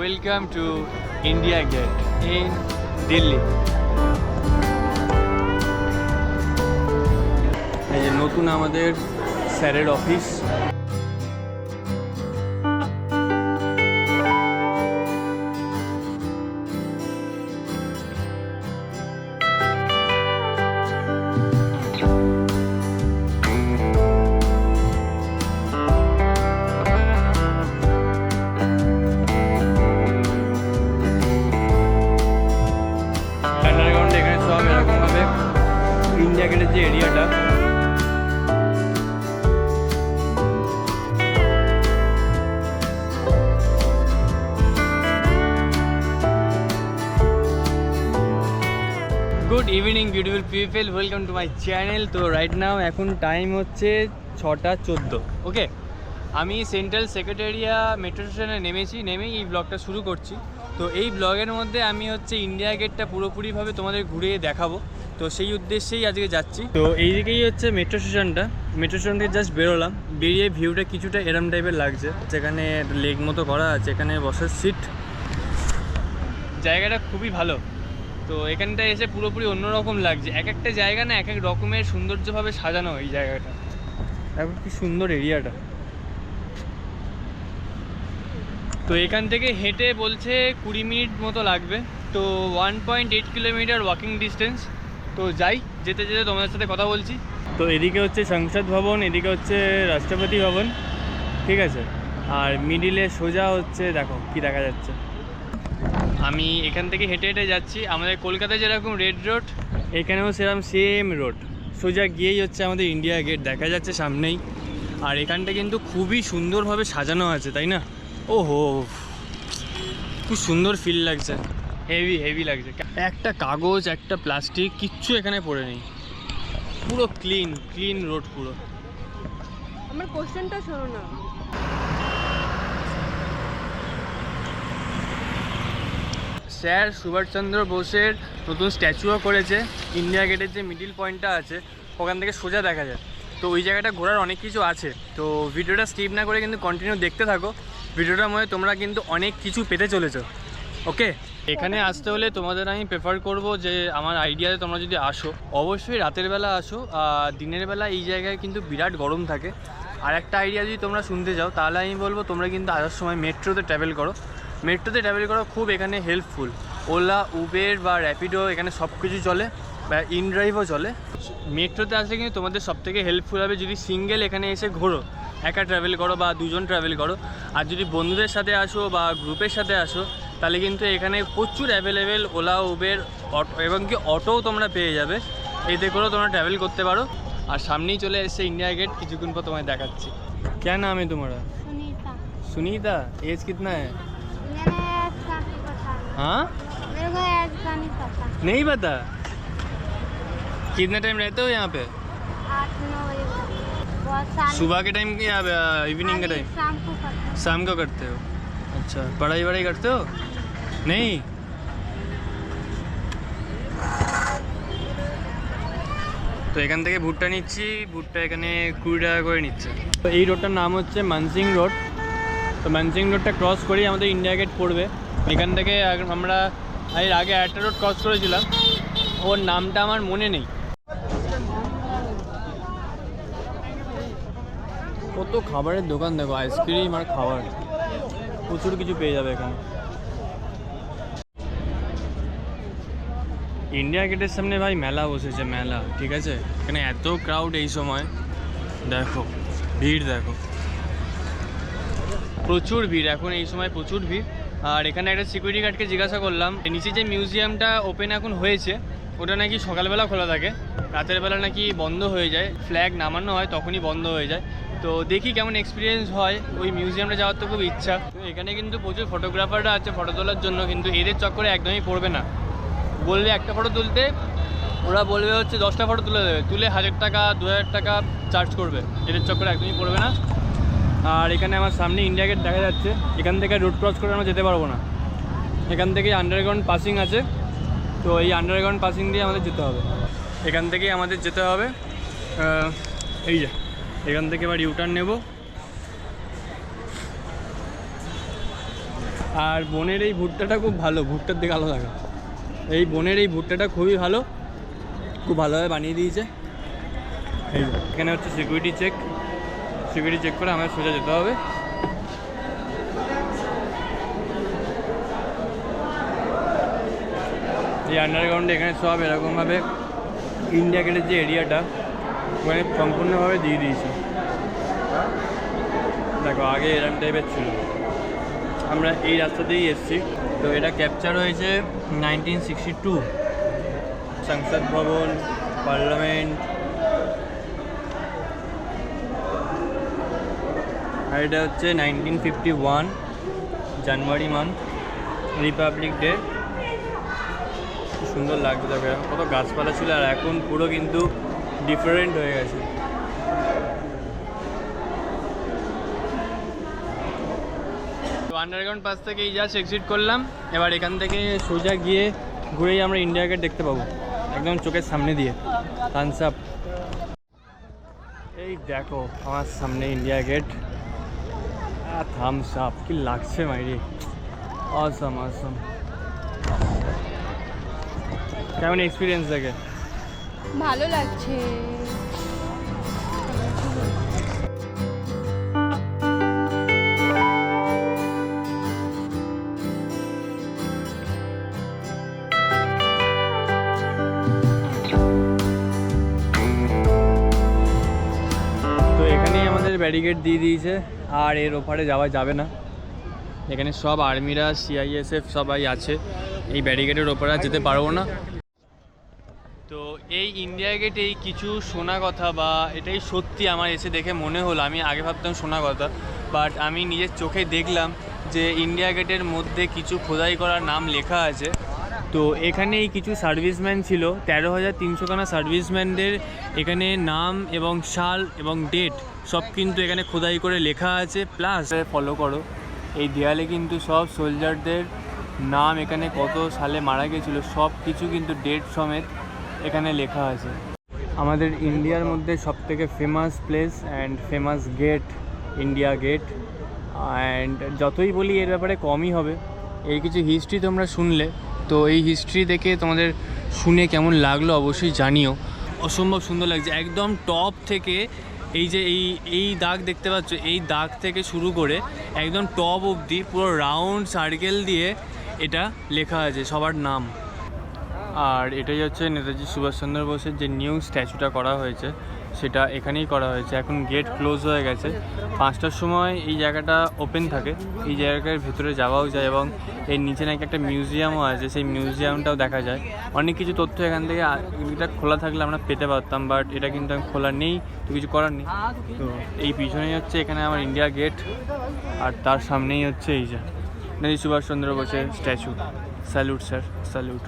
Welcome to India Gate in Delhi এই যে নতুন আমাদের স্যারের অফিস। ইন্ডিয়া যে এরিয়াটা good evening beautiful people welcome to my channel তো রাইট নাও এখন টাইম হচ্ছে ছটা চোদ্দ ওকে আমি সেন্ট্রাল সেক্রেটারিয়া মেট্রো স্টেশনে নেমেছি, নেমেই এই ব্লগটা শুরু করছি। তো এই ব্লগের মধ্যে আমি হচ্ছে ইন্ডিয়া গেটটা পুরোপুরিভাবে তোমাদের ঘুরিয়ে দেখাবো। তো সেই উদ্দেশ্যেই আজকে যাচ্ছি। তো এই দিকেই হচ্ছে মেট্রো স্টেশনটা মেট্রো স্টেশন থেকে জাস্ট বেরোলাম। বেরিয়ে ভিউটা কিছুটা এরম টাইপের লাগছে। যেখানে লেক মতো করা আছে এখানে বসার সিট জায়গাটা খুবই ভালো। তো এখানটা এসে পুরোপুরি অন্যরকম লাগছে। এক একটা জায়গা না এক এক রকমের সৌন্দর্যভাবে সাজানো এই জায়গাটা। এখন কি সুন্দর এরিয়াটা তো এখান থেকে হেঁটে বলছে কুড়ি মিনিট মতো লাগবে। তো one point eight kilometre walking distance তো যাই যেতে যেতে তোমাদের সাথে কথা বলছি। তো এদিকে হচ্ছে সংসদ ভবন এদিকে হচ্ছে রাষ্ট্রপতি ভবন ঠিক আছে? আর মিডিলে সোজা হচ্ছে দেখো কি দেখা যাচ্ছে। আমি এখান থেকে হেঁটে হেঁটে যাচ্ছি। আমাদের কলকাতায় যেরকম রেড রোড এখানেও সেরকম সেম রোড সোজা গিয়েই হচ্ছে আমাদের ইন্ডিয়া গেট দেখা যাচ্ছে সামনেই। আর এখানটা কিন্তু খুবই সুন্দরভাবে সাজানো আছে তাই না? ওহো খুব সুন্দর ফিল লাগছে। হেভি হেভি লাগছে। একটা কাগজ একটা প্লাস্টিক কিচ্ছু এখানে পড়ে নেই। পুরো ক্লিন ক্লিন রোড পুরো। আমার কোশ্চেনটা শোনো না। স্যার সুভাষচন্দ্র বোসের নতুন স্ট্যাচুও করেছে। ইন্ডিয়া গেটের যে মিডিল পয়েন্টটা আছে ওখান থেকে সোজা দেখা যায়। তো ওই জায়গাটা ঘোরার অনেক কিছু আছে। তো ভিডিওটা স্কিপ না করে কিন্তু কন্টিনিউ দেখতে থাকো। ভিডিওটার মধ্যে তোমরা কিন্তু অনেক কিছু পেতে চলেছো, ওকে? এখানে আসতে হলে তোমাদের আমি প্রেফার করব যে আমার আইডিয়াতে তোমরা যদি আসো, অবশ্যই রাতের বেলা আসো, আর দিনের বেলা এই জায়গায় কিন্তু বিরাট গরম থাকে। আর একটা আইডিয়া যদি তোমরা শুনতে যাও তাহলে আমি বলব তোমরা কিন্তু আসার সময় মেট্রোতে ট্রাভেল করো। মেট্রোতে ট্রাভেল করা খুব এখানে হেল্পফুল ওলা উবের বা র্যাপিডো এখানে সব কিছু চলে, বা ইনড্রাইভও চলে। মেট্রোতে আসলে কিন্তু তোমাদের সব থেকে হেল্পফুল হবে যদি সিঙ্গেল এখানে এসে ঘোরো। একা ট্রাভেল করো বা দুজন ট্রাভেল করো আর যদি বন্ধুদের সাথে আসো বা গ্রুপের সাথে আসো তাহলে কিন্তু এখানে প্রচুর অ্যাভেলেবেল ওলা উবের অটো এবং কি অটোও তোমরা পেয়ে যাবে এতে করেও তোমরা ট্রাভেল করতে পারো আর সামনেই চলে এসছে ইন্ডিয়া গেট কিছুক্ষণ পর তোমায় দেখাচ্ছি क्या नाम है तुम्हारा सुनीता सुनीता एज कितना है मैंने ऐड का नहीं पता हाँ मेरे को ऐड का नहीं पता नहीं पता कितने टाइम रहते हो यहाँ पे आठ नौ सुबह के टाइम या इवनिंग के टाइम शाम को करते हैं। शाम को करते हो अच्छा पढ़ाई वढ़ाई करते हो नहीं তো এখান থেকে ভুট্টা নিচ্ছি ভুট্টা এখানে কুড়ি টাকা করে নিচ্ছে তো এই রোডটার নাম হচ্ছে মানসিং রোড তো মানসিং রোডটা ক্রস করেই আমাদের ইন্ডিয়া গেট পড়বে এখান থেকে আগ- আমরা এর আগে একটা রোড ক্রস করেছিলাম ওর নামটা আমার মনে নেই কত খাবারের দোকান দেখো আইসক্রিম আর খাবার। প্রচুর কিছু পেয়ে যাবে এখানে। ইন্ডিয়া গেটের সামনে ভাই মেলা বসেছে, মেলা, ঠিক আছে? এখানে এত ক্রাউড এই সময়। দেখো, ভিড় দেখো। প্রচুর ভিড়, এখন এই সময় প্রচুর ভিড়। আর এখানে একটা সিকিউরিটি গার্ডকে জিজ্ঞাসা করলাম, নিচে যে মিউজিয়ামটা ওপেন এখন হয়েছে, ওটা নাকি সকালবেলা খোলা থাকে, রাতের বেলা নাকি বন্ধ হয়ে যায়। ফ্ল্যাগ নামানো হয়, তখনই বন্ধ হয়ে যায়। তো দেখি কেমন এক্সপিরিয়েন্স হয়। ওই মিউজিয়ামটা যাওয়ার তো খুব ইচ্ছা। এখানে কিন্তু প্রচুর ফটোগ্রাফাররা আছে ফটো তোলার জন্য, কিন্তু এদের চক্করে একদমই পড়বে না। বললে একটা ফটো তুলতে, ওরা বলবে হচ্ছে দশটা ফটো তুলে দেবে। তুলে হাজার টাকা, দু হাজার টাকা চার্জ করবে। এদের চক্করে একদমই পড়বে না। আর এখানে আমার সামনে ইন্ডিয়া গেট দেখা যাচ্ছে। এখান থেকে রোড ক্রস করে আমরা যেতে পারব না। এখান থেকে আন্ডারগ্রাউন্ড পাসিং আছে। তো এই আন্ডারগ্রাউন্ড পাসিং দিয়ে আমাদের যেতে হবে। এখান থেকেই আমাদের যেতে হবে। এই যে। এখান থেকে এবার ইউটার্ন নেব। আর বোনের এই ভুট্টাটা খুব ভালো, ভুট্টার দিকে আলো দেখা এই বোনের এই ভুট্টাটা খুবই ভালো, খুব ভালোভাবে বানিয়ে দিয়েছে। এখানে হচ্ছে সিকিউরিটি চেক সিকিউরিটি চেক করে আমাদের সোজা যেতে হবে। এই আন্ডারগ্রাউন্ডে এখানে সব এরকমভাবে ইন্ডিয়া গেটের যে এরিয়াটা ওখানে সম্পূর্ণভাবে দিয়ে দিয়েছে। দেখো, আগে এরকম টাইপের ছিল। আমরা এই রাস্তাতেই এসেছি। তো এটা ক্যাপচার হয়েছে নাইনটিন সিক্সটি টু সংসদ ভবন পার্লামেন্ট আর এটা হচ্ছে nineteen fifty one January month Republic Day সুন্দর লাগছে দেখো কত গাছপালা ছিল। আর এখন পুরো কিন্তু ডিফারেন্ট হয়ে গেছে। আন্ডারগ্রাউন্ড পাস থেকে এই জাস্ট এক্সিট করলাম। এবার এখান থেকে সোজা গিয়ে ঘুরেই আমরা ইন্ডিয়া গেট দেখতে পাবো। একদম চোখের সামনে দিয়ে। থামস আপ এই দেখো, আমার সামনে ইন্ডিয়া গেট থামস আপ কি লাগছে মাইরি? অসম অসম কেমন এক্সপিরিয়েন্স দেখে? ভালো লাগছে। ব্যারিকেড দিয়ে দিয়েছে, আর এর ওপারে যাওয়া যাবে না। এখানে সব আর্মিরা সিআইএসএফ সবাই আছে। এই ব্যারিকেডের ওপারে যেতে পারব না। তো এই ইন্ডিয়া গেটে এই কিছু শোনা কথা বা এটাই সত্যি আমার এসে দেখে মনে হলো। আমি আগে ভাবতাম শোনা কথা বাট আমি নিজের চোখে দেখলাম যে ইন্ডিয়া গেটের মধ্যে কিছু খোদাই করার নাম লেখা আছে। তো এখানে এই কিছু সার্ভিসম্যান ছিল। তেরো হাজার তিনশোখানা সার্ভিসম্যানদের এখানে নাম এবং সাল এবং ডেট সব কিন্তু এখানে খোদাই করে লেখা আছে। প্লাস ফলো করো, এই দেয়ালে কিন্তু সব সোলজারদের নাম এখানে কত সালে মারা গেছিল, সব কিছু কিন্তু ডেট সমেত এখানে লেখা আছে। আমাদের ইন্ডিয়ার মধ্যে সব থেকে famous place and famous gate India Gate and যতই বলি এর ব্যাপারে কমই হবে। এই কিছু হিস্ট্রি তোমরা শুনলে। তো এই হিস্ট্রি দেখে তোমাদের শুনে কেমন লাগল অবশ্যই জানিও। অসম্ভব সুন্দর লাগছে। একদম টপ থেকে এই যে এই এই দাগ দেখতে পাচ্ছ, এই দাগ থেকে শুরু করে একদম টপ অবধি পুরো রাউন্ড সার্কেল দিয়ে এটা লেখা আছে সবার নাম। আর এটাই হচ্ছে নেতাজি সুভাষচন্দ্র বোসের যে নিউ স্ট্যাচুটা করা হয়েছে। সেটা এখানেই করা হয়েছে। এখন গেট ক্লোজ হয়ে গেছে। পাঁচটার সময় এই জায়গাটা ওপেন থাকে। এই জায়গাটার ভিতরে যাওয়াও যায় এবং এর নিচে নাকি একটা মিউজিয়ামও আছে। সেই মিউজিয়ামটাও দেখা যায়। অনেক কিছু তথ্য এখান থেকে এটা খোলা থাকলে আমরা পেতে পারতাম বাট এটা কিন্তু আমি খোলা নেই। তো কিছু করার নেই। তো এই পিছনেই হচ্ছে এখানে আমার ইন্ডিয়া গেট আর তার সামনেই হচ্ছে এই যে। নেতাজি সুভাষচন্দ্র বোসের স্ট্যাচু স্যালুট স্যার স্যালুট